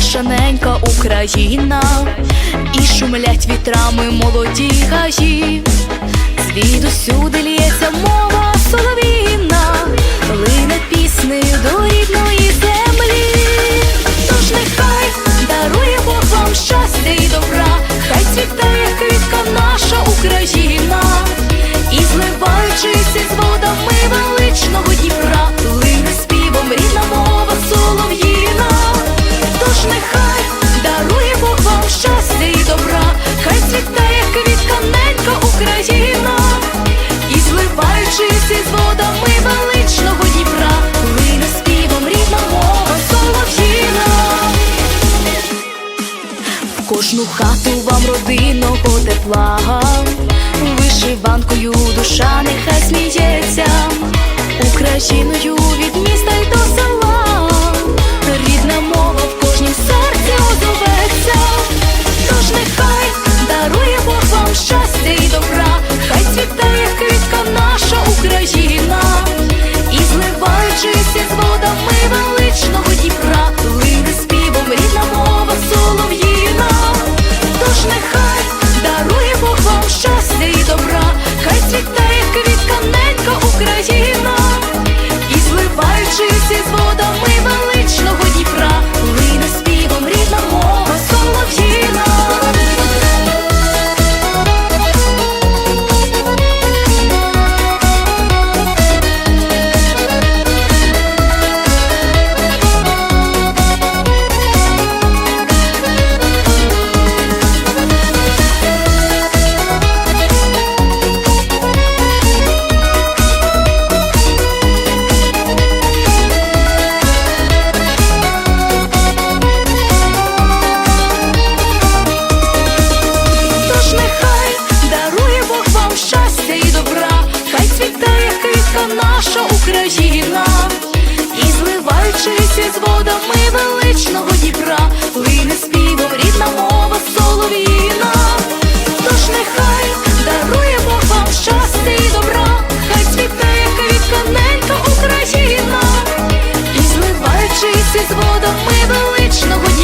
наша ненька Україна, і шумлять вітрами молоді гаї, звідусюди лється мова соловіна, лине пісни до рідної землі. Тож нехай дарує Бог вам щастя і добра, хай цвітає квітка наша Україна, і зливаючись з водами величного дніпра. кожну хату вам родинного тепла, вишиванкою душа нехай сміється, Україну show. наша Україна, і зливаючись з водами величного Дніпра, плине співом рідна мова соловіна, Тож нехай дарує даруємо вам щастя і добра, хай цвіте, як квітканенька Україна, і зливаючись з водами величного Дніпра.